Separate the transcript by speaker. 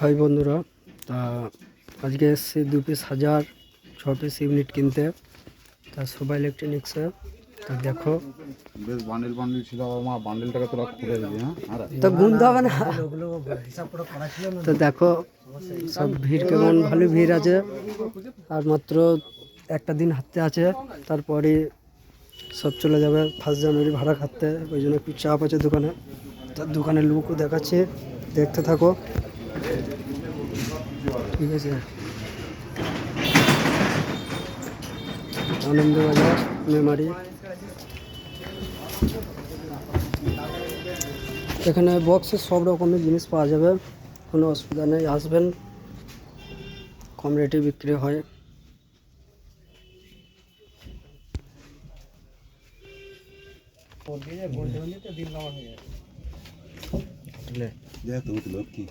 Speaker 1: High বন্ধুরা তা আজকে এসছি দু পিস হাজার ছ পিস ইউনিট কিনতে। তা সবাই ইলেকট্রনিক্সে তা দেখো।
Speaker 2: বেশ বান্ডিল বান্ডিল ছিল আমার বান্ডিলটাকে তোরা খুলে দিবি হ্যাঁ? আর
Speaker 1: তো গুনতে হবে না। তো দেখো সব ভিড় কেমন ভালো ভিড় আছে। আর মাত্র একটা দিন হাতে আছে তারপরে সব চলে যাবে ফার্স্ট জানুয়ারি ভাড়া খাটতে ওই জন্য একটু চাপ আছে দোকানে। তার দোকানের লোকও দেখাচ্ছে দেখতে থাকো। ঠিক আছে আনন্দবাজার মেমারি এখানে বক্সে সব রকমের জিনিস পাওয়া যাবে কোনো অসুবিধা নেই আসবেন কম রেটে বিক্রি হয়
Speaker 2: যে তুমি লক্ষ্মী